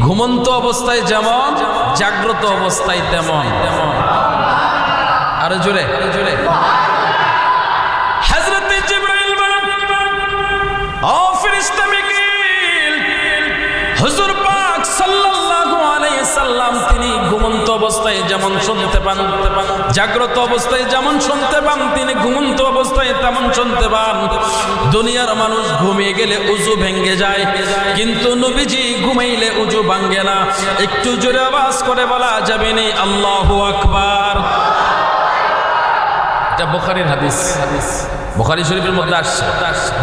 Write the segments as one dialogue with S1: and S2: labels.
S1: ঘুমন্ত অবস্থায় যেমন জাগ্রত অবস্থায় তেমন। তেমন আরও জোরে। জোরে হজরত পাক সাল্লাম তিনি ঘুমন্ত অবস্থায় যেমন শুনতে পান, জাগ্রত অবস্থায় যেমন শুনতে পান, তিনি ঘুমন্ত অবস্থায় তেমন শুনতে পান। দুনিয়ার মানুষ ঘুমিয়ে গেলে উজু ভেঙ্গে যায়, কিন্তু নবীজি ঘুমাইলে উজু ভাঙ্গে না। একটু জোরে আওয়াজ করে বলা যাবে নি, আল্লাহু আকবার। এটা বুখারীর হাদিস। বুখারী শরীফের মধ্যে আসছে,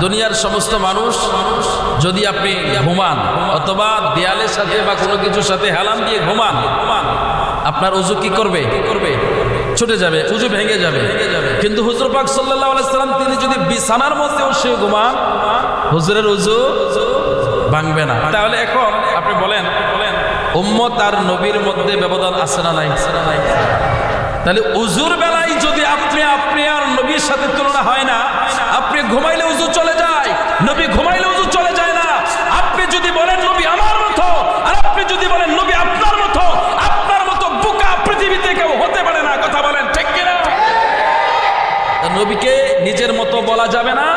S1: দুনিয়ার সমস্ত মানুষ যদি আপনি ঘুমান, অথবা দেয়ালের সাথে বা কোনো কিছুর সাথে হেলান দিয়ে ঘুমান, আপনার উজু কি করবে? কি করবে ছুটে যাবে, উজু ভেঙে যাবে। কিন্তু হুজুর পাক সাল্লাল্লাহু আলাইহি সাল্লাম, তিনি যদি বিছানার মধ্যেও সে ঘুমান, হুজুরের উজু ভাঙবে না। তাহলে এখন আপনি বলেন বলেন উম্মত আর নবীর মধ্যে ব্যবধান আছে না নাই? তাহলে উজুর বেলায় সাথে তুলনা হয় না। আপনি ঘুমাইলে উজু চলে যায়, নবী ঘুমাইলে উজু চলে যায় না। আপনি যদি বলেন, নবী আমার মতো, আর আপনি যদি বলেন, নবী আপনার মতো আপনার মতো বুকা পৃথিবীতে কেউ হতে পারে না। কথা বলেন, ঠিক কিনা? নবীকে নিজের মতো বলা যাবে না,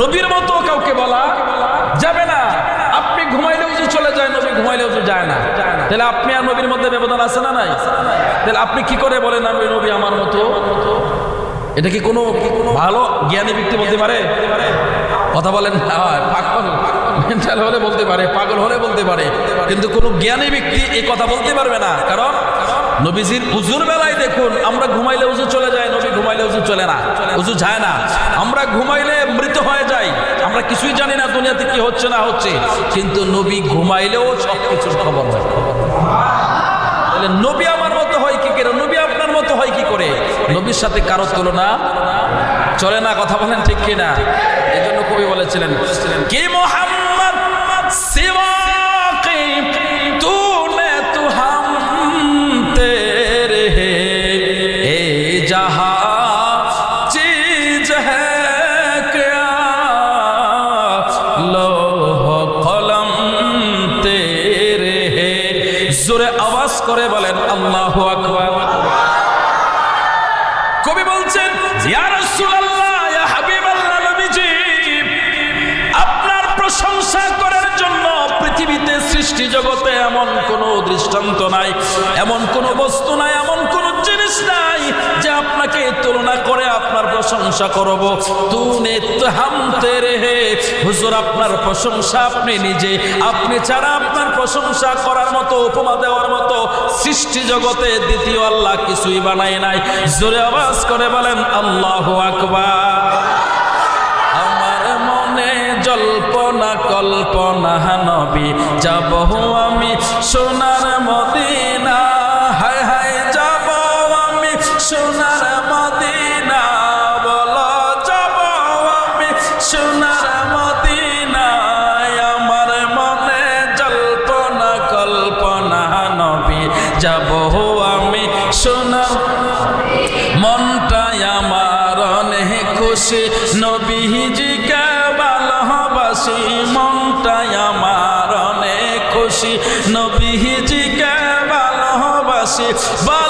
S1: নবীর মতো কাউকে বলা যাবে না। আপনি ঘুমাইলে উজু চলে যায়, নবী ঘুমাইলে উজু যায় না। তাহলে আপনি আর নবীর মধ্যে ব্যবধান আছে না নাই? তাহলে আপনি কি করে বলেন, আমি নবী আমার মতো? এটা কি কোনো ভালো জ্ঞানী ব্যক্তি বলতে পারে? কথা বলেন না, পাগল। মেন্টাল হলে বলতে পারে পাগল হলে বলতে পারে। কিন্তু কোনো জ্ঞানী ব্যক্তি এই কথা বলতে পারবে না। কারণ নবীজির উজুর বেলায় দেখুন আমরা ঘুমাইলে উজু চলে যায় নবী ঘুমাইলে উজু চলে না উজু যায় না। আমরা ঘুমাইলে মৃত হয়ে যাই আমরা কিছুই জানি না দুনিয়াতে কি হচ্ছে না হচ্ছে কিন্তু নবী ঘুমাইলেও সব কিছুর খবর হয়। নবী আমার মতো হয় কি করে? নবী আপনার মতো হয় কি করে? নবীর সাথে কারও তুলনা চলে না, কথা বলেন ঠিক কিনা? এই জন্য কবি বলেছিলেন, কি মোহাম্মদ জগতে এমন কোনো দৃষ্টান্ত নাই, এমন কোনো বস্তু নাই, এমন কোনো জিনিস নাই যে আপনাকে তুলনা করে আপনার প্রশংসা করব। তুনে হাম তেরে হে হুজুর, আপনার প্রশংসা আপনি নিজে। আপনি ছাড়া আপনার প্রশংসা করার মতো, উপমা দেওয়ার মতো সৃষ্টি জগতে দ্বিতীয় আল্লাহ কিছুই বানায় নাই। জোরে আওয়াজ করে বলেন, আল্লাহ আকবার। কল্পনা নবী যাব আমি সোনার মদিনা। হায় হায় যাব আমি সোনার মদিনা। বলো, যাব আমি সোনার মদিনায় আমার মনে জল্পনা, কল্পনা নবী যাব আমি সোনার মনটাই আমার অনেক খুশি। নবীজিকে lights. Bye.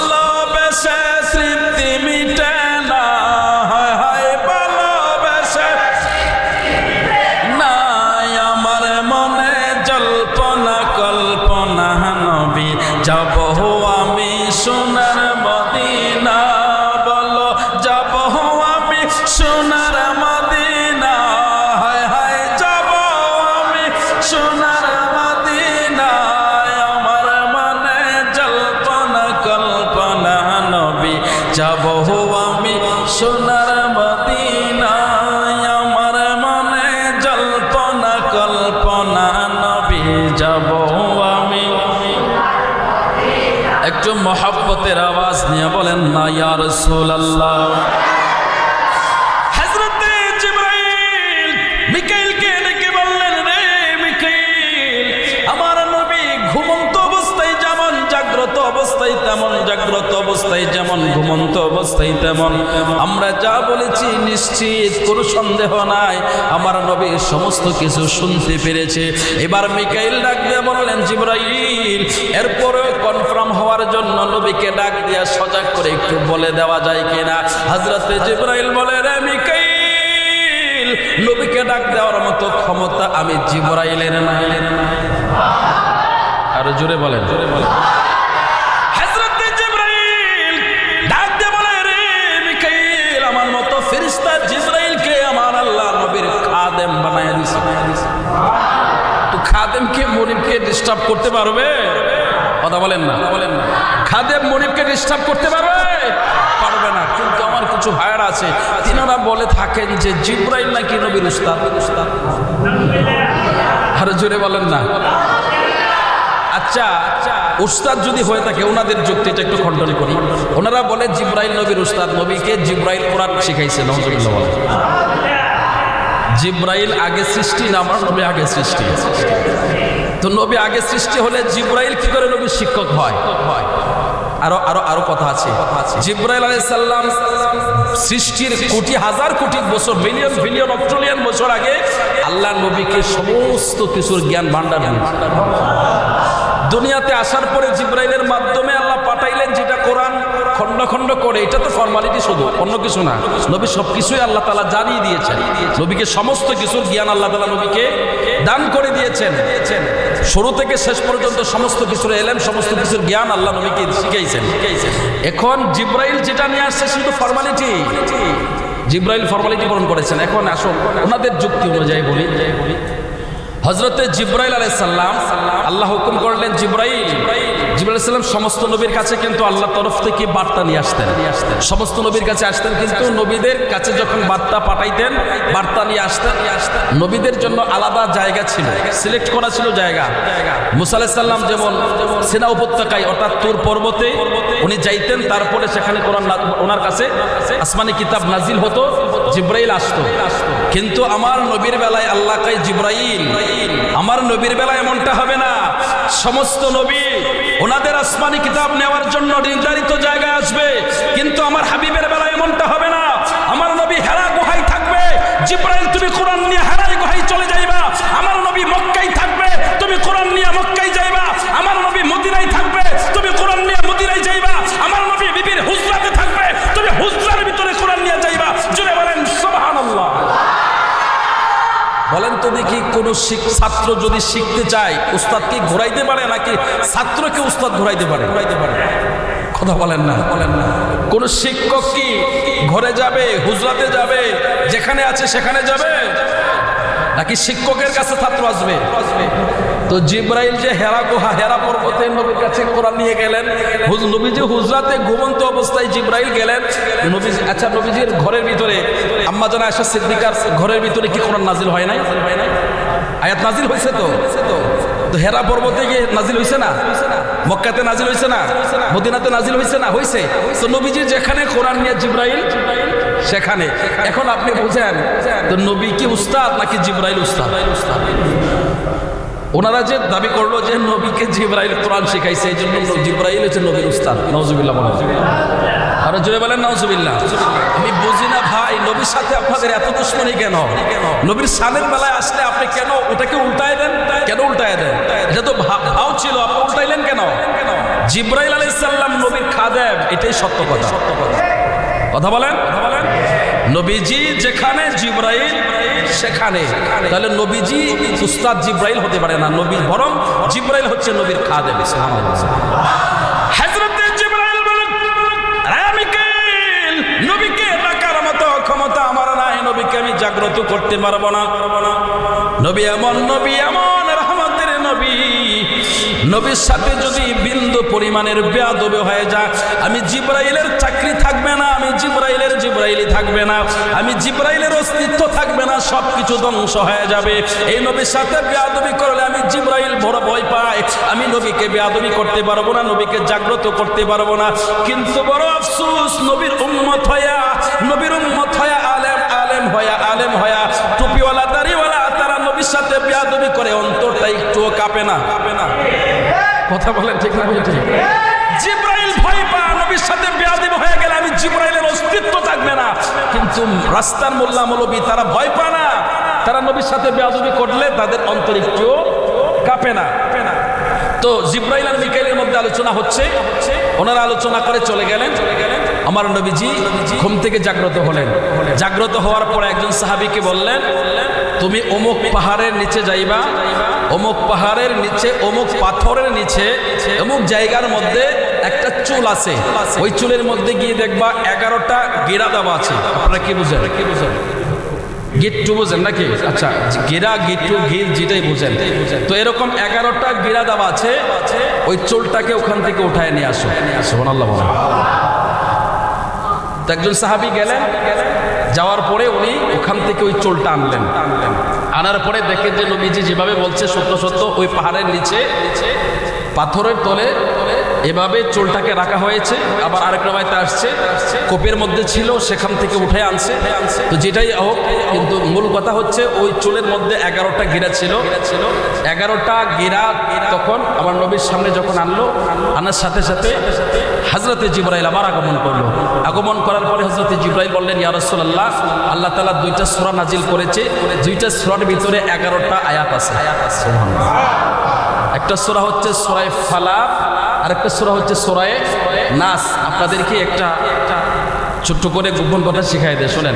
S1: একটু মহাব্বতের আওয়াজ নিয়ে বলেন না ইয়ার রাসূলুল্লাহ। ঘুমন্ত অবস্থায় তেমন। আমরা যা বলেছি নিশ্চিত, কোনো সন্দেহ নাই। আমার নবী সমস্ত কিছু শুনতে পেরেছে। এবার মিকাইল ডাক দিয়ে বললেন, জিব্রাইল, এরপরেও কনফার্ম হওয়ার জন্য নবীকে ডাক দিয়া সজাগ করে একটু বলে দেওয়া যায় কিনা? হজরতে জিব্রাইল বলে, রে মিকাইল, নবীকে ডাক দেওয়ার মতো ক্ষমতা আমি জিব্রাইলের নাই। আরও জোরে বলেন জোরে বলেন। ডিস্টার্ব করতে পারবে? কথা বলেন না। বলেন না খাদেম মনিবকে ডিস্টার্ব করতে পারবে? পারবে না। কিন্তু আমার কিছু ভাইয়ার আছে, তিনারা বলে থাকেন যে জিব্রাইল নাকি নবীর উস্তাদ। উস্তাদ আরও জোরে বলেন না। আচ্ছা উস্তাদ যদি হয়ে থাকে, ওনাদের যুক্তিটা একটু খণ্ডন করি। ওনারা বলে জিব্রাইল নবীর উস্তাদ, নবীকে জিব্রাইল কোরআন শিখাইছে নজরুল্লাহ জিব্রাইল আগে সৃষ্টি না আমার নবী আগে সৃষ্টি? তো নবী আগে সৃষ্টি হলে জিব্রাইল কি করে নবীর শিক্ষক হয়? আরও আরও আরও কথা আছে। জিব্রাইল আলাইহিস সালাম সৃষ্টির কোটি, হাজার কোটি বছর মিলিয়ন বিলিয়ন অট্রিলিয়ন বছর আগে আল্লাহ নবীকে সমস্ত কিছুর জ্ঞান ভান্ডার দুনিয়াতে আসার পরে জিব্রাইলের মাধ্যমে আল্লাহ পাঠাইলেন যেটা কোরআন। খণ্ড খণ্ড করে, এটা তো ফর্মালিটি শুধু, অন্য কিছু না। নবী সব কিছুই আল্লাহ তালা জানিয়ে দিয়েছেন। নবীকে সমস্ত কিছুর জ্ঞান আল্লাহ তালা নবীকে দান করে দিয়েছেন। শুরু থেকে শেষ পর্যন্ত সমস্ত কিছুর এলেম, সমস্ত কিছুর জ্ঞান আল্লাহ নবীকে শিখাইছেন। এখন জিব্রাইল যেটা নিয়ে আসছে শুধু ফর্মালিটি জিব্রাইল ফর্মালিটি পূরণ করেছেন। এখন আসুন, ওনাদের যুক্তি অনুযায়ী বলি। হজরতে জিব্রাইল আলাইসাল্লাম আল্লাহ হুকুম করলেন, জিব্রাইল সাল্লাম সমস্ত নবীর কাছে কিন্তু আল্লাহ তরফ থেকে বার্তা নিয়ে আসতেন। সমস্ত নবীর কাছে আসতেন কিন্তু নবীদের কাছে যখন বার্তা পাঠাইতেন, বার্তা নিয়ে আসতেন নবীদের জন্য আলাদা জায়গা ছিল, সিলেক্ট করা ছিল জায়গা। মুসা আলাইসাল্লাম যেমন সেনা উপত্যকায়, অর্থাৎ তুর পর্বতে উনি যাইতেন, তারপরে সেখানে কোরআন ওনার কাছে আসমানি কিতাব নাজিল হতো, জিব্রাইল আসতো। কিন্তু আমার নবীর বেলায় আল্লাহ কাই জিব্রাইল, আমার নবীর বেলায় এমনটা হবে না। সমস্ত নবী ওনাদের আসমানি কিতাব নেওয়ার জন্য নির্ধারিত জায়গায় আসবে। কিন্তু আমার হাবিবের বেলা এমনটা হবে না। আমার নবী হেরা গুহাই থাকবে। জিব্রাইল, তুমি কোরআন নিয়ে হেরাই গুহায় চলে যাইবা। আমার নবী মক্কায় ছাত্র যদি শিখতে চায়, উস্তাদ কি ঘোরাইতে পারে নাকি ছাত্রকে উস্তাদ ঘোরাইতে পারে? ঘোরাইতে পারে। কথা বলেন না বলেন না। কোন শিক্ষক কি ঘরে যাবে, হুজরাতে যাবে, যেখানে আছে সেখানে যাবে? নাকি শিক্ষকের কাছে ছাত্র আসবে? তো জিব্রাইল যে হেরা গুহা, হেরা পর্বতে নবীর কাছে কোরআন নিয়ে গেলেন। হুজ- নবীজি হুজরাতে ঘুমন্ত অবস্থায় জিব্রাইল গেলেন। নবী আচ্ছা নবীজির ঘরের ভিতরে আম্মা জানা আয়সা সিদ্দিকার ঘরের ভিতরে কি কোরআন নাজিল হয় নাই হয় নাই? আয়াত নাজিল হয়েছে তো? তো হেরা পর্বতে গিয়ে নাজিল হয়েছে না? মক্কাতে নাজিল হয়েছে না? মদিনাতে নাজিল হয়েছে না? হয়েছে। তো নবীজি যেখানে কোরআন নিয়ে জিব্রাইল, সেখানে। এখন আপনি বুঝেন তো নবী কি উস্তাদ নাকি জিব্রাইল উস্তাদ? ওনারা যে দাবি করল যে নবীকে জিব্রাইল কোরআন শিখাইছে, এই জন্য জিব্রাইল হচ্ছে নবীর উস্তাদ। নজুবিল্লাহ আরও জোরে বলেন নজুবিল্লাহ আমি বুঝি না ভাই, নবীর সাথে আপনাদের এত দুশ্মনী কেন? নবীর সানের বেলায় আসলে আপনি কেন ওটাকে উল্টায় দেন? কেন উল্টায় দেন? এটা তো ভাও ছিল, আপনি উল্টাইলেন কেন? জিব্রাইল আলাইহিস সালাম নবীর খাদেম, এটাই সত্য কথা। সত্য কথা কথা বলেন? বলেন নবীজি যেখানে, জিব্রাইল সেখানে। তাহলে নবীজি উস্তাদ জিব্রাইল হতে পারে না, নবী বরং জিব্রাইল হচ্ছে নবীর খাদেম হযরতে জিব্রাইল বলেন "রে মিকাইল, নবীকে ডাকার মতো ক্ষমতা আমার নাই জাগ্রত করতে পারব না। নবী এমন নবী এমন রহমতের নবী। নবীর সাথে যদি বিন্দু পরিমাণের বেয়াদবে হয়ে যায়, আমি জিব্রাইলের চাকরি থাকবে না, আমি জিব্রাইলের জিব্রাইলি থাকবে না, আমি জিব্রাইলের অস্তিত্ব থাকবে না সব কিছু ধ্বংস হয়ে যাবে। এই নবীর সাথে বেয়াদবি করলে আমি জিব্রাইল বড় ভয় পাই। আমি নবীকে বেয়াদবি করতে পারব না, নবীকে জাগ্রত করতে পারব না। কিন্তু বড় আফসোস, নবীর উম্মত হয়া নবীর হয়া টুপিওয়ালা, দাড়িওয়ালা তারা নবীর সাথে বেয়াদবি করে, অন্তরটা একটুও কাঁপে না। কাঁপে না কথা বলেন ঠিক না ঠিক? জিব্রাইল ভয় পায়, নবীর সাথে বেয়াদিব হয়ে গেলে আমি জিব্রাইলের অস্তিত্ব থাকবে না। কিন্তু রাস্তার মোল্লা মৌলবী, তারা ভয় পায় না। তারা নবীর সাথে বেয়াদবি করলে তাদের অন্তর একটু কাঁপে না। তো জিব্রাইল আর মিকাইলের মধ্যে আলোচনা হচ্ছে হচ্ছে ওনারা আলোচনা করে চলে গেলেন। আমার নবীজি ঘুম থেকে জাগ্রত হলেন। জাগ্রত হওয়ার পরে একজন সাহাবীকে বললেন, তুমি অমুক পাহাড়ের নিচে যাইবা, অমুক পাহাড়ের নিচে, অমুক পাথরের নিচে, অমুক জায়গার মধ্যে একটা চুল আছে। ওই চুলের মধ্যে গিয়ে দেখবা এগারোটা গেরা দেওয়া আছে। আপনারা কি বুঝেন? কি বুঝেন গিট্টু বোঝেন নাকি? আচ্ছা গিরা গিট্টু, গির যেটাই বুঝেন। তো এরকম এগারোটা গিরা দেওয়া আছে। ওই চুলটাকে ওখান থেকে উঠায় নিয়ে আসো। সোহান আল্লাহ তো একজন সাহাবি গেলেন। যাওয়ার পরে উনি ওখান থেকে ওই চোলটা আনলেন। আনার পরে দেখেন যে নবীজি যেভাবে বলছে সত্য সত্য, ওই পাহাড়ের নিচে, পাথরের তলে এভাবে চুলটাকে রাখা হয়েছে, আবার আরেক রবাইতে আসছে, কোপের মধ্যে ছিল, সেখান থেকে উঠে আনছে। তো যেটাই হোক, কিন্তু মূল কথা হচ্ছে, ওই চুলের মধ্যে এগারোটা গিরা ছিল। এগারোটা গিরা তখন আমার নবীর সামনে যখন আনলো, আনার সাথে সাথে হাজরতে জিব্রাইল আবার আগমন করল। আগমন করার পরে হজরতে জিব্রাইল বললেন, ইয়া রাসূলুল্লাহ, আল্লাহ তালা দুইটা সূরা নাজিল করেছে। দুইটা সূরার ভিতরে এগারোটা আয়াত আছে। সুবহানাল্লাহ। একটা সোরা হচ্ছে সোরায় ফালা আর সুরা সোরা হচ্ছে সোরায় নাস। আপনাদেরকে একটা ছোট্ট করে গোপন কথা শিখাই দেয়, শোনেন।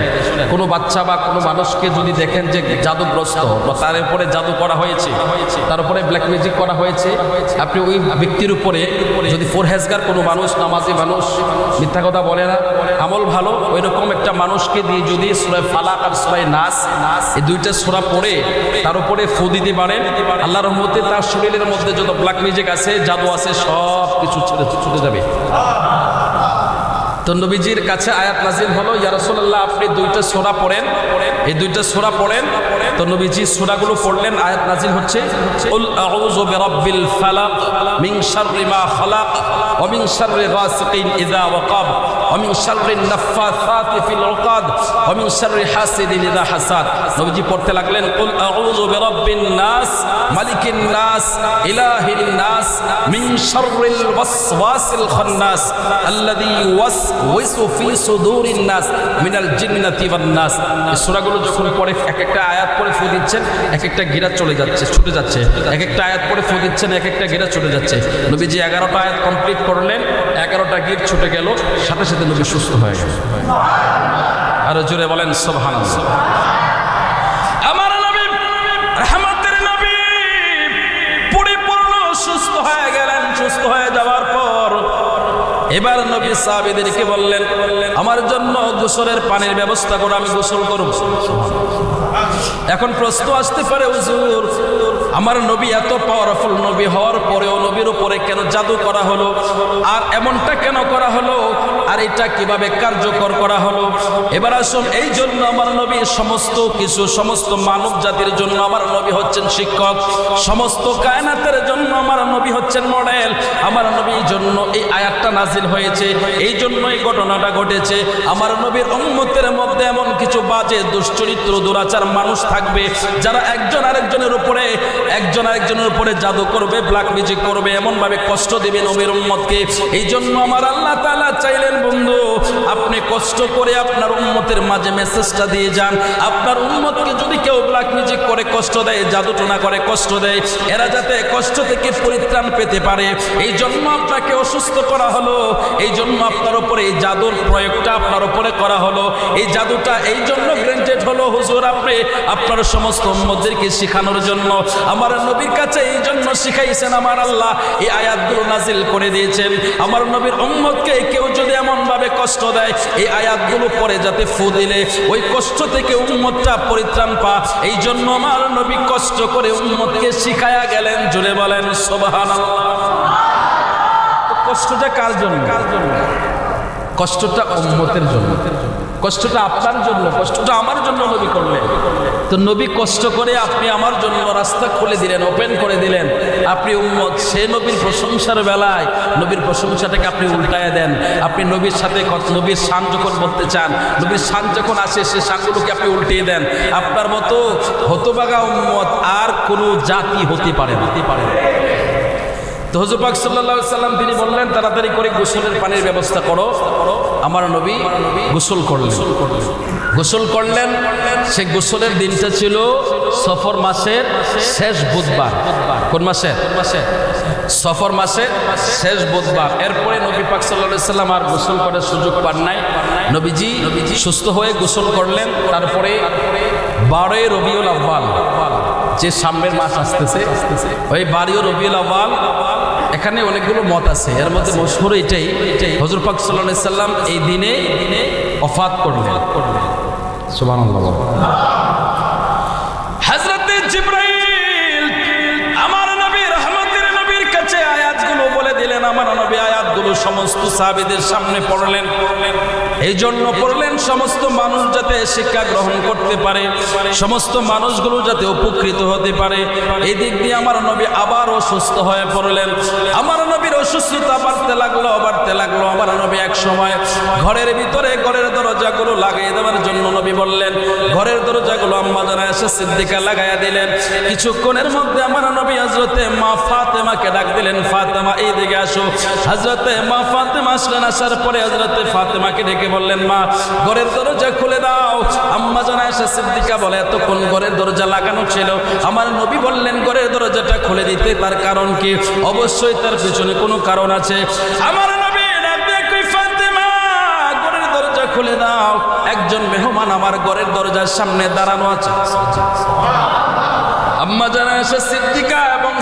S1: কোনো বাচ্চা বা কোনো মানুষকে যদি দেখেন যে জাদুগ্রস্ত বা তার উপরে জাদু করা হয়েছে, তার উপরে ব্ল্যাক ম্যাজিক করা হয়েছে, আপনি ওই ব্যক্তির উপরে যদি ফোরহেজগার কোনো মানুষ, নামাজি মানুষ, মিথ্যা কথা বলে না, আমল ভালো ওই রকম একটা মানুষকে দিয়ে যদি সুরায় ফালাক আর সুরায় নাস, এই দুইটা সুরা পড়ে তার উপরে ফু দিতে পারেন আল্লাহ রহমতে তার শরীরের মধ্যে যত ব্ল্যাক ম্যাজিক আছে, জাদু আছে সব কিছু ছেড়ে ছুটে যাবে। তো নবীজির কাছে আয়াত নাজিল হলো ইয়ারসোল্লাহ আপনি দুইটা সোরা পড়েন। এই দুইটা সোরা পড়েন, তো নবীজি সোরাগুলো পড়লেন, আয়াত নাজিল হচ্ছে উল আউযু বিরাব্বিল ফালাক মিন শাররি মা খালাক ওয়া মিন শাররি গাসিকিন ইযা ওয়াকাব। ওয়া মিন শাররি নাফাসাতি ফিল উকাদ ওয়া মিন শাররি হাসিদিন ইযা হাসাদ নবীজি পড়তে লাগলেন কুল আউযু বিরাব্বিন নাস মালিকিন নাস ইলাহিন নাস মিন শাররিল ওয়াসওয়াসিল খান্নাস আল্লাযী ওয়াস ওয়াইসু ফি সুদুরিন নাস মিনাল জিন্নাতি ওয়ান নাস এই সূরাগুলো যখন পড়ে এক একটা আয়াত পড়ে ফু দিচ্ছেন এক একটা গিরা চলে যাচ্ছে, ছুটে যাচ্ছে। এক একটা আয়াত পড়ে ফু দিচ্ছেন এক একটা গিরা ছুটে যাচ্ছে। নবীজি এগারোটা আয়াত কমপ্লিট করলেন এগারোটা গির ছুটে গেল, সাথে সাথে নবী সুস্থ হয়ে গেল। আরও জোরে বলেন, সুবহানাল্লাহ। আমার নবী নবী পরিপূর্ণ সুস্থ হয়ে গেলেন, সুস্থ হয়ে যাওয়ার পর এবার নবী সাহাবীদেরকে বললেন, আমার জন্য গোসলের পানির ব্যবস্থা করে, আমি গোসল করব। এখন প্রশ্ন আসতে পারে, হুজুর আমার নবী এত পাওয়ারফুল নবী হওয়ার পরেও নবীর উপরে কেন জাদু করা হলো? আর এমনটা কেন করা হলো? আর এটা কীভাবে কার্যকর করা হলো? এবার আসুন, এই জন্য আমার নবী সমস্ত কিছু, সমস্ত মানব জাতির জন্য আমার নবী হচ্ছেন শিক্ষক। সমস্ত কায়নাতের জন্য আমার নবী হচ্ছেন মডেল আমার নবীর জন্য এই আয়াতটা নাজিল হয়েছে। এই জন্য এই ঘটনাটা ঘটেছে। আমার নবীর উম্মতের মধ্যে এমন কিছু বাজে দুশ্চরিত্র, দুরাচার মানুষ থাকবে, যারা একজন আরেকজনের উপরে এক একজন আরেকজনের উপরে জাদু করবে ব্ল্যাক মিউজিক করবে এমন ভাবে কষ্ট দেবে নবীর উম্মতকে। এই জন্য আমার আল্লাহ তাআলা চাইলেন, বন্ধু, আপনি কষ্ট করে আপনার উম্মতের মাঝে মেসেজটা দিয়ে যান। আপনার উম্মতকে যদি কেউ ব্ল্যাক মিউজিক করে, কষ্ট দেয় জাদু টোনা করে, কষ্ট দেয়, এরা যাতে কষ্ট থেকে পরিত্রাণ পেতে পারে। এই জন্য আপনাকে অসুস্থ করা হলো এই জন্য আপনার উপরে এই জাদুর প্রয়োগটা আপনার উপরে করা হলো। এই জাদুটা এই জন্য গ্রেন্টেড হলো, হুজুর, আপনি আপনার সমস্ত উম্মতদেরকে শেখানোর জন্য। আমার নবীর কাছে এই জন্য শিখাইছেন, আমার আল্লাহ এই আয়াতগুলো নাজিল করে দিয়েছেন। আমার নবীর উম্মতকে কেউ যদি এমনভাবে কষ্ট দেয়, এই আয়াতগুলো পরে যাতে ফু দিলে। ওই কষ্ট থেকে উম্মতটা পরিত্রাণ পা। এই জন্য আমার নবী কষ্ট করে উম্মতকে শিখায়া গেলেন জুড়ে বলেন, সুবহানাল্লাহ। তো কষ্টটা কার জন্য কার জন্য? কষ্টটা উম্মতের জন্য। কষ্টটা আপনার জন্য, কষ্টটা আমার জন্য নবী করলেন। তো নবী কষ্ট করে আপনি আমার জন্য রাস্তা খুলে দিলেন ওপেন করে দিলেন। আপনি উম্মত, সে নবীর প্রশংসার বেলায় নবীর প্রশংসাটাকে আপনি উল্টায় দেন। আপনি নবীর সাথে নবীর শান যখন বলতে চান, নবীর শান যখন আসে, সে শানগুলোকে আপনি উল্টিয়ে দেন। আপনার মতো হতবাগা উম্মত আর কোনো জাতি হতে পারে হতে পারে। তো তো হুজুর পাক সাল্লাল্লাহু আলাইহি সাল্লাম তিনি বললেন, তাড়াতাড়ি করে গোসলের পানির ব্যবস্থা করো। আমার নবী গোসল করলেন। গোসল করলেন। সে গোসলের দিনটা ছিল সফর মাসের শেষ বুধবার। কোন মাসে? সফর মাসে শেষ বুধবার। এরপরে নবী পাক আলাইহি সাল্লাম আর গোসল করার সুযোগ পান নাই। নবীজি সুস্থ হয়ে গোসল করলেন। তারপরে বারোই রবিউল আব্বাল যে সামনের মাস আসতেছে, ওই বারোই রবিউল আব্বাল এখানে অনেকগুলো মত আছে। এর মধ্যে মশহুর এটাই হজর পাক সাল্লাম এই দিনে অফাত করলেন। সুবহানাল্লাহ হাজরতে জিবরাইল আমার নবী রহমতের নবীর কাছে আয়াতগুলো বলে দিলেন। আমার নবী আয়াতগুলো সমস্ত সাহাবিদের সামনে পড়লেন পড়লেন। এই জন্য পড়লেন সমস্ত মানুষ যাতে শিক্ষা গ্রহণ করতে পারে, সমস্ত মানুষগুলো যাতে উপকৃত হতে পারে। এই দিক দিয়ে আমার নবী আবার অসুস্থ হয়ে পড়লেন। আমার নবীর অসুস্থতা বাড়তে লাগল বাড়তে লাগল। আমার নবী এক সময় ঘরের ভিতরে ঘরের দরজাগুলো লাগিয়ে দেওয়ার জন্য নবী বললেন, ঘরের দরজাগুলো আম্মা জানা এসে সিদ্দিকা লাগাইয়া দিলেন। কিছুক্ষণের মধ্যে আমার নবী হজরতে মা ফাতেমাকে ডাক দিলেন, ফাতেমা এই দিকে আসো। হজরতে মা ফাতেমা আসলেন, আসার পরে হজরতে ফাতেমাকে ডেকে বললেন, মা, ঘরের দরজা খুলে দাও। আম্মা জানা এসে সিদ্দিকা বলে, এতক্ষণ ঘরের দরজা লাগানো ছিল। আমার নবী বললেন, ঘরের দরজাটা খুলে দিতে তার কারণ কি? অবশ্যই তার পিছনে কোনো কারণ আছে। আমার ডাক খুলে দাও। একজন মেহমান আমার ঘরের দরজার সামনে দাঁড়ানো আছে। আম্মা জানা এসে সিদ্দিকা এবং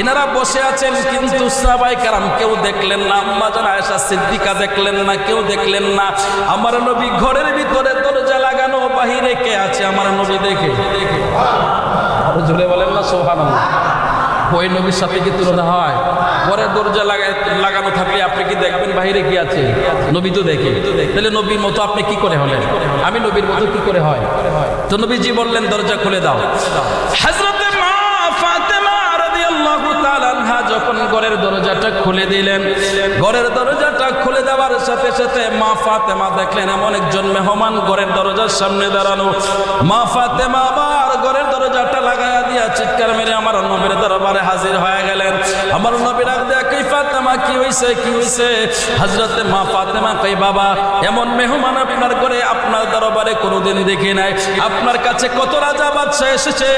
S1: এনারা বসে আছেন, কিন্তু সাহাবাই কারাম কেউ দেখলেন না। আম্মা জানা এসে সিদ্দিকা দেখলেন না, কেউ দেখলেন না। আমার নবী ঘরের ভিতরে দরজা লাগানো, বাহিরে কে আছে আমার নবী দেখে? আরও জোরে বলেন না সোহান ওই নবীর সাথে কি তুলনা হয়? ঘরের দরজা লাগায়, লাগানো থাকলে আপনি কি দেখবেন বাইরে কি আছে? নবী তো দেখে। তাহলে নবীর মতো আপনি কি করে হলেন? আমি নবীর মতো কি করে হয়? তো নবীজি বললেন, দরজা খুলে দাও। হযরতে ঘরের দরজাটা খুলে দিলেন। ঘরের দরজাটা খুলে দেওয়ার সাথে সাথে মা ফাতেমা দেখলেন, এমন একজন মেহমান ঘরের দরজার সামনে দাঁড়ানো। মা ফাতেমা আবার ঘরের দরজাটা লাগাইয়া দিয়া চিৎকার মেরে আমার নবীর দরবারে হাজির হয়ে গেলেন। আমার নবীর কই ফাতেমা কি হইছে কি হইছে? হযরতে মা ফাতেমা কই বাবা, এমন মেহমান আপনার ঘরে আপনার দরবারে কোনোদিন দেখি নাই। আপনার কাছে কত রাজা বাচ্চা এসেছে,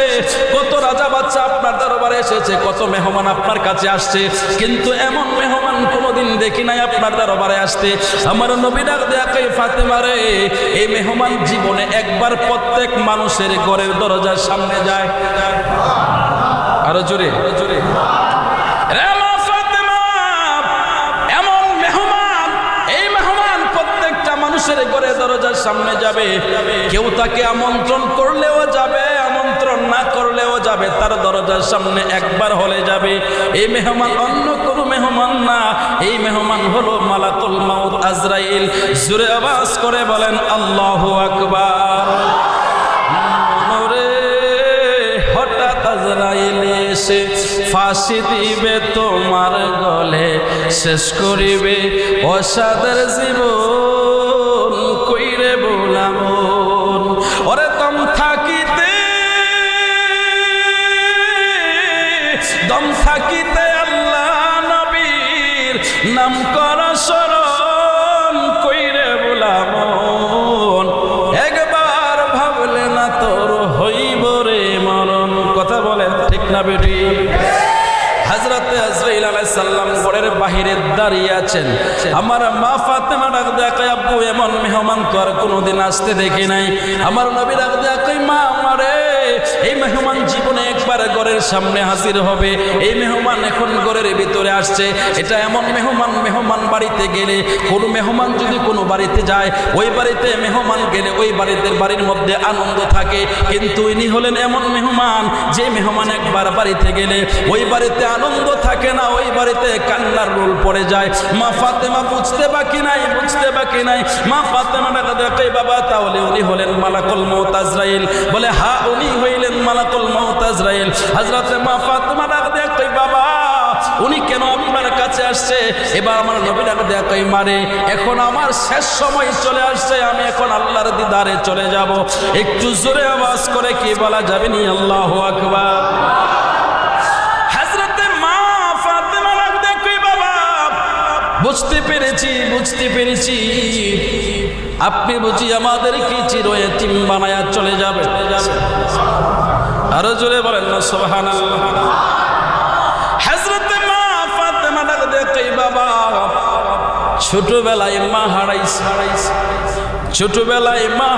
S1: কত রাজা বাচ্চা আপনার দরবারে এসেছে, কত মেহমান আপনার কাছে আসছে। কিন্তু এমন মেহমান কোনোদিন দেখি নাই আপনার দরবারে আসতে। আমার নবী ডাক দেয়া কই ফাতেমা রে, এই মেহমান জীবনে একবার প্রত্যেক মানুষের ঘরের দরজার সামনে যায়। আরও জোরে জোরে। সামনে যাবে। কেউ তাকে আমন্ত্রণ করলেও যাবে, আমন্ত্রণ না করলেও যাবে, তার দরজার সামনে একবার হলে যাবে। এই মেহমান অন্য কোনো মেহমান না, এই মেহমান হলো মালাকুল মাউদ আজরাইল। জুরে আবাস করে বলেন, আল্লাহ আকবার। হঠাৎ এসে ফাঁসি দিবে তোমার গলে, শেষ করিবে অসাদের জীবন। দাঁড়িয়ে আছেন আমার মা ফাতেমা ডাক দেখে আব্বু, এমন মেহমান তো আর কোনোদিন আসতে দেখি নাই। আমার নবী ডাক দেখে মা, আমারে এই মেহমান জীবনে একবার ঘরের সামনে হাজির হবে। এই মেহমান এখন ঘরের ভিতরে আসছে। এটা এমন মেহমান মেহমান বাড়িতে গেলে কোনো মেহমান যদি কোনো বাড়িতে যায়, ওই বাড়িতে মেহমান গেলে ওই বাড়িতে বাড়ির মধ্যে আনন্দ থাকে। কিন্তু ইনি হলেন এমন মেহমান, যে মেহমান একবার বাড়িতে গেলে ওই বাড়িতে আনন্দ থাকে না, ওই বাড়িতে কান্নার রোল পড়ে যায়। মা ফাতেমা বুঝতে বাকি নাই, বুঝতে বাকি নাই। মা ফাতেমা ডাকা বাবা, তাহলে উনি হলেন মালাকুল মৌত আজরাইল। বলে হা উনি হইলেন মালাকুল মৌত আজরাইল। হজরতে মা ফাতেমা ডাকা দেখে বাবা, উনি কেন আপনার কাছে আসছে? এবার আমার নবী ডাক দেয়া, কই মারে এখন আমার শেষ সময় চলে আসছে, আমি এখন আল্লাহর দিদারে চলে যাব। একটু জোরে আওয়াজ করে কি বলা যাবে নি? আল্লাহু আকবার। হযরতে বুঝতে পেরেছি বুঝতে পেরেছি। আপনি বুঝি আমাদের কি চির এতিম বানায়া চলে যাবে আরও জোরে বলেন না সোহান হজরত মা দেখে বাবা, ছোটবেলায় মা ছোটবেলায় মা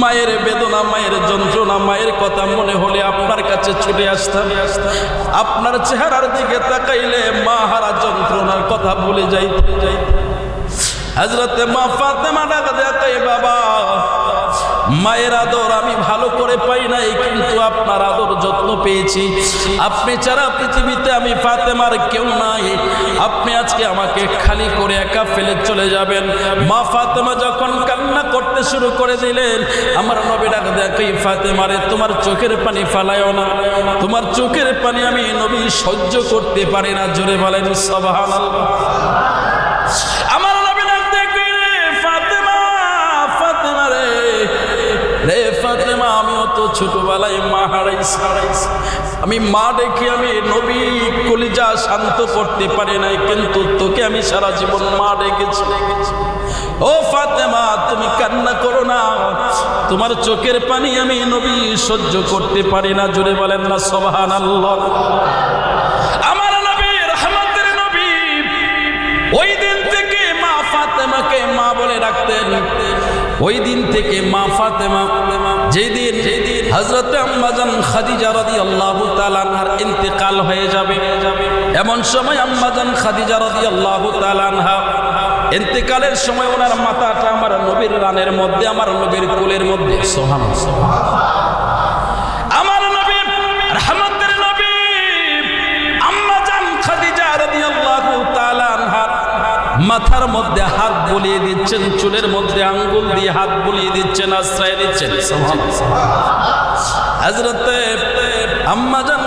S1: মায়ের বেদনা, মায়ের যন্ত্রণা, মায়ের কথা মনে হলে আপনার কাছে ছুটে আপনার চেহারার দিকে তাকাইলে মা হারা যন্ত্রণার কথা ভুলে যাইতে। যাইতে হজরতে মা ফাতেমা ডাক দেখাই বাবা মায়ের আদর আমি ভালো করে পাই নাই, কিন্তু আপনার আদর যত্ন পেয়েছি। আপনি ছাড়া পৃথিবীতে আমি ফাতেমার কেউ নাই। আপনি আজকে আমাকে খালি করে একা ফেলে চলে যাবেন। মা ফাতেমা যখন কান্না করতে শুরু করে দিলেন, আমার নবী ডাক দেখাই ফাতেমারে তোমার চোখের পানি ফালায়ও না। তোমার চোখের পানি আমি নবী সহ্য করতে পারি না। জোরে বলেন সবাহ অত ছোটবেলায় মা হারাইছি। আমি মা দেখে আমি নবী কলিজা শান্ত করতে পারি নাই, কিন্তু তোকে আমি সারা জীবন মা ডেকেছি। ও ফাতেমা, তুমি কান্না করো না। তোমার চোখের পানি আমি নবী সহ্য করতে পারি না জুড়ে বলেন না সবহান আমার নবী, রহমতের নবী, ওই দিন থেকে মা ফাতেমাকে মা বলে রাখতেন ওই দিন থেকে মা ফাতেমা, যেদিন যেদিন হজরত আম্মাজান খাদিজা রদি আল্লাহ তালানহার ইন্তেকাল হয়ে যাবে, এমন সময় আম্মাজান খাদিজা রদি আল্লাহ তালানহা ইন্তেকালের সময় ওনার মাথাটা আমার নবীর রানের মধ্যে, আমার নবীর কুলের মধ্যে সোহান আমার মাথার মধ্যে হাত বুলিয়ে দিচ্ছেন, চুলের মধ্যে আঙ্গুল দিয়ে হাত বুলিয়ে দিচ্ছেন, আশ্রয় দিচ্ছেন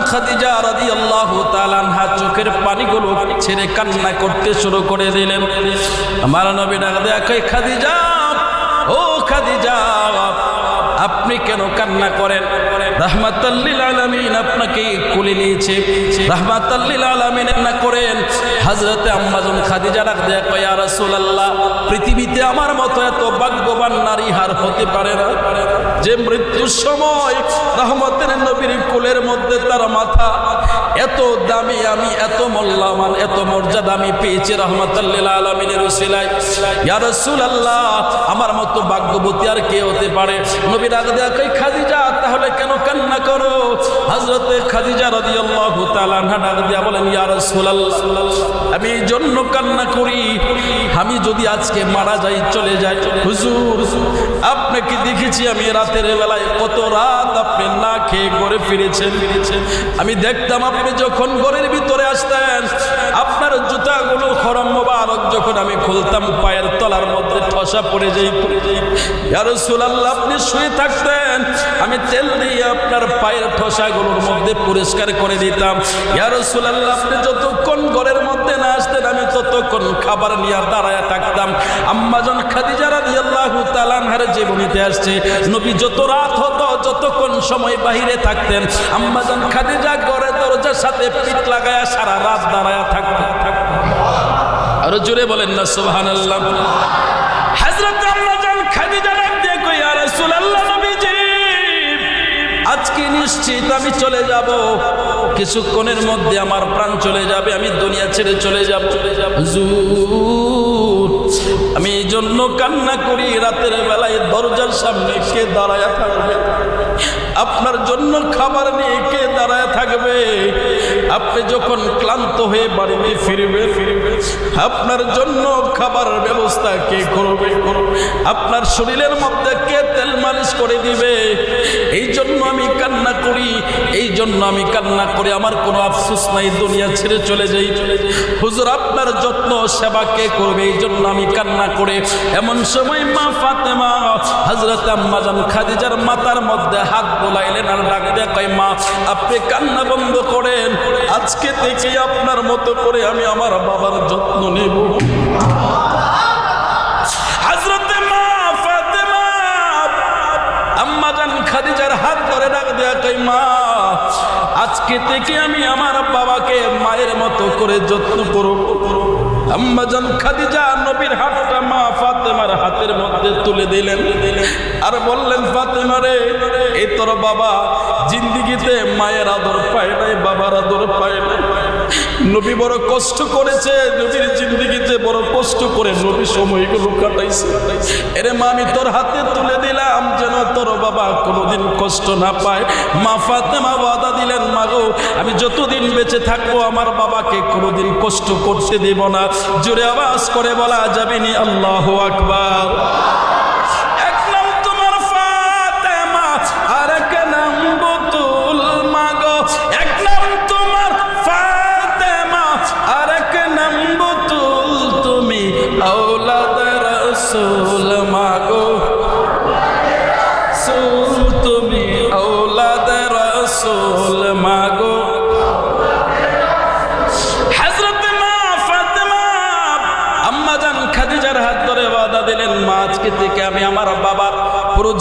S1: খাদিজা আনহা চোখের পানিগুলো ছেড়ে কান্না করতে শুরু করে দিলেন। আমার খাদিজা, ও খাদিজা, আপনি কেন কান্না করেন? রহমাতাল্লিল আলামিন আপনাকে কুলে নিয়েছে। রহমাতাল্লিল আলামিন না করেন হযরতে আম্মাজন খাদিজা রাখ দেয়া কয়া রসুল্লাহ পৃথিবীতে আমার মতো এত ভাগ্যবান নারী হার হতে পারে না? যে মৃত্যুর সময় রহমতের নবীর কুলের মধ্যে তার মাথা। এত দামি আমি, এত মূল্যবান, এত মর্যাদা আমি পেয়েছি রহমতাল্লিল আলমিনের উসিলায়। ইয়া রাসূলুল্লাহ, আমার মতো ভাগ্যবতী আর কে হতে পারে? নবী ডাক দেয়া, কই খাদিজা, তাহলে কেন কান্না করো? হযরতে খাদিজা রাদিয়াল্লাহু আনহা ডাক দিয়া বলেন, ইয়া রাসূলুল্লাহ আমি এই জন্য কান্না করি। আমি যদি আজকে মারা যাই, চলে যাই। হুজুর, আপনাকে দেখেছি আমি রাতের বেলায় কত রাত আপনি না খেয়ে ঘরে ফিরেছেন। ফিরেছেন আমি দেখতাম আপনি যখন ঘরের ভিতরে আসতেন, আপনার জুতাগুলো খরম মোবারক যখন আমি খুলতাম, পায়ের তলার মধ্যে ঠসা পড়ে যাই পড়ে যাই ইয়া রাসূলুল্লাহ, আপনি শুয়ে থাকতেন, আমি তেল দিয়ে আপনার পায়ের ঠসাগুলোর মধ্যে পরিষ্কার করে দিতাম। ইয়া রাসূলুল্লাহ, আপনি যতক্ষণ ঘরের মধ্যে না আসতেন, আমি ততক্ষণ খাবার নিয়ে দাঁড়ায় থাকতাম আম্মাজন খাদিজা রাদিয়াল্লাহু তাআলা আনহার জীবনীতে আসছে, নবী যত রাত হতো, যতক্ষণ সময় বাহিরে থাকতেন আম্মাজন খাদিজা ঘরে দরজার সাথে পিঠ লাগায় সারা রাত দাঁড়ায় থাকতেন। আরও জোরে বলেন না, সুবহানাল্লাহ। হযরত আজকে নিশ্চিত আমি চলে যাব? কিছুক্ষণের মধ্যে আমার প্রাণ চলে যাবে, আমি দুনিয়া ছেড়ে চলে যাব। আমি এই জন্য কান্না করি, রাতের বেলায় দরজার সামনে কে দাঁড়ায় থাকবে। আপনার জন্য খাবার নিয়ে কে দাঁড়ায় থাকবে? আপনি যখন ক্লান্ত হয়ে বাড়িতে ফিরবে ফিরবে আপনার জন্য খাবার ব্যবস্থা কে করবে? করবে আপনার শরীরের মধ্যে কে তেল মালিশ করে দিবে? এই জন্য আমি কান্না করি এই জন্য আমি কান্না করি। আমার কোনো আফসোস নাই, দুনিয়া ছেড়ে চলে যাই। হুজুর, আপনার যত্ন, সেবা কে করবে? এই জন্য আমি কান্না করে এমন সময় মা ফাতেমা হজরত আম্মাজান খাদিজার মাথার মধ্যে হাত বোলাইলেন আর ডাক দেয়া মা, আপনি কান্না বন্ধ করেন। আজকে থেকে আপনার মতো করে আমি আমার বাবার যত্ন নেব। খাদিজার হাত ধরে ডাক দেয়া কই মা, আজকে থেকে আমি আমার বাবাকে মায়ের মতো করে যত্ন করব। আম্মাজান খাদিজা নবীর হাতটা মা ফাতেমার হাতের মধ্যে তুলে দিলেন। আর বললেন, ফাতেমা রে এই তোর বাবা জিন্দিগিতে মায়ের আদর পায় নাই, বাবার আদর পায় নাই। নবী বড় কষ্ট করেছে, নবীর জিন্দিগিতে বড় কষ্ট করে নবী সময়গুলো কাটাইছে। এরে মা, আমি তোর হাতে তুলে দিলাম, যেন তোর বাবা কোনোদিন কষ্ট না পায়। মা ফাতেমা ওয়াদা দিলেন, মাগো, আমি যতদিন বেঁচে থাকব, আমার বাবাকে কোনোদিন কষ্ট করতে দেব না। জোরে আওয়াজ করে বলা যাবে নি, আল্লাহ আকবার। এক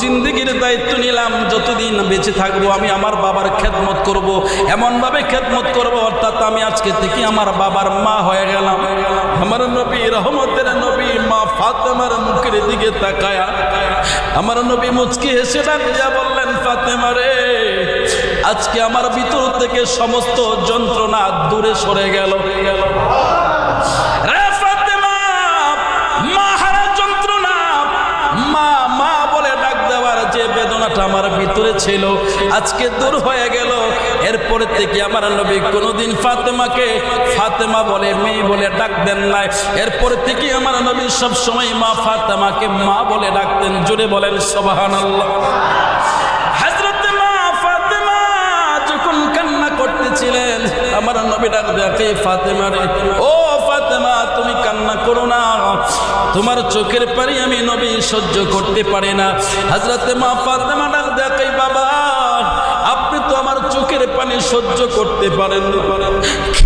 S1: জিন্দগির দায়িত্ব নিলাম, যতদিন বেঁচে থাকব আমি আমার বাবার খেদমত করব, এমনভাবে খেদমত করব, অর্থাৎ আমি আজকে থেকে আমার বাবার মা হয়ে গেলাম। আমার নবী রহমতের নবী মা ফাতেমার মুখের দিকে তাকায়া, আমার নবী মুচকি হেসে ডাকিয়া বললেন, ফাতেমা রে, আজকে আমার ভিতর থেকে সমস্ত যন্ত্রণা দূরে সরে গেল। রে বেদনাটা আমার ভিতরে ছিল, আজকে দূর হয়ে গেল। এরপরে থেকে আমার নবী কোনোদিন ফাতেমাকে ফাতেমা বলে, মেয়ে বলে ডাকতেন নাই। এরপরে থেকে আমার নবী সব সময় মা ফাতেমাকে মা বলে ডাকতেন জুড়ে বলেন সবাহান আল্লাহ করতেছিলেন, আমার নবী ডাক দেখে ফাতেমা ও ফাতেমা, তুমি কান্না করো না। তোমার চোখের পানি আমি নবী সহ্য করতে পারি না। হাজরাতে মা ফাতেমা ডাক দেখাই বাবা, আপনি তো আমার চোখের পানি সহ্য করতে পারেন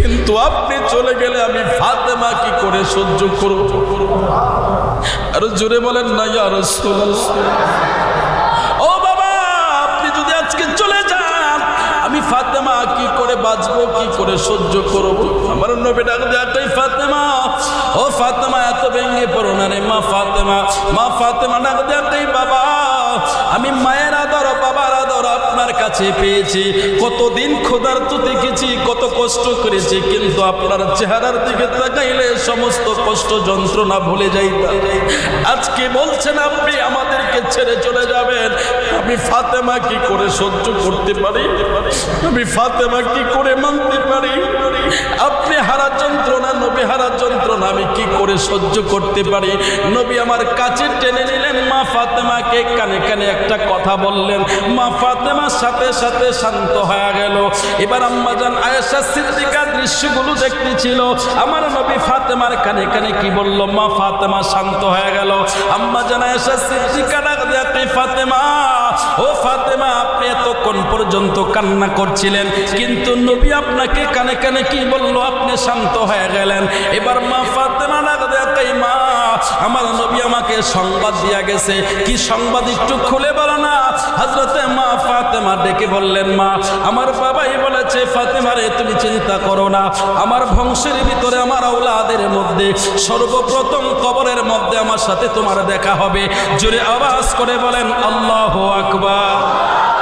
S1: কিন্তু আপনি চলে গেলে আমি ফাতেমা কি করে সহ্য করব? আর জোরে বলেন না, ইয়া ফাতেমা কি করে বাঁচবো, কি করে সহ্য করব? আমার নবী ডাক দেয় ফাতেমা, ও ফাতেমা, এত ভেঙে পড়ো না রে, মা ফাতেমা মা ফাতেমা ডাক দেয় বাবা, আমি মায়ের আদর বাবার আদর আপনার কাছে পেয়েছি। কতদিন ক্ষুধার্ত দেখেছি কত কষ্ট করেছি, কিন্তু আপনার চেহারার দিকে তাকাইলে সমস্ত কষ্ট যন্ত্রণা ভুলে যাই আজকে বলছেন আপনি আমাদেরকে ছেড়ে চলে যাবেন। আমি ফাতেমা কি করে সহ্য করতে পারি? আমি ফাতেমা কি করে মানতে পারি? আপনি হারা যন্ত্রণা, নবী হারা যন্ত্রণা, আমি কি করে সহ্য করতে পারি? নবী আমার কাছে টেনে ফাতেমাকে কানে কানে একটা কথা বললেন, মা ফাতেমার সাথে সাথে শান্ত হয়ে গেল। এবার আম্মাজান আয়েশা সিদ্দিকা দৃশ্যগুলো দেখতেছিল। আমার নবী ফাতেমার কানে কানে কি বলল, মা ফাতেমা শান্ত হয়ে গেল। আম্মাজান আয়েশা সিদ্দিকা ডাক দিয়ে "আপনি ফাতেমা ও ফাতেমা, আপনি এতক্ষণ পর্যন্ত কান্না করছিলেন, কিন্তু নবী আপনাকে কানে কানে কি বলল? আপনি শান্ত হয়ে গেলেন। এবার মা ফাতেমা দিয়ে "তাই মা, আমার নবী আমাকে সংবাদ দিয়া গেছে। কি সংবাদ একটু খুলে বলো না? হজরতে মা ফাতেমা ডেকে বললেন, মা, আমার বাবাই বলেছে, ফাতেমা রে, তুমি চিন্তা করো না। আমার বংশের ভিতরে, আমার আওলাদের মধ্যে, সর্বপ্রথম কবরের মধ্যে আমার সাথে তোমার দেখা হবে। জোরে আওয়াজ করে বলেন, আল্লাহ আকবার।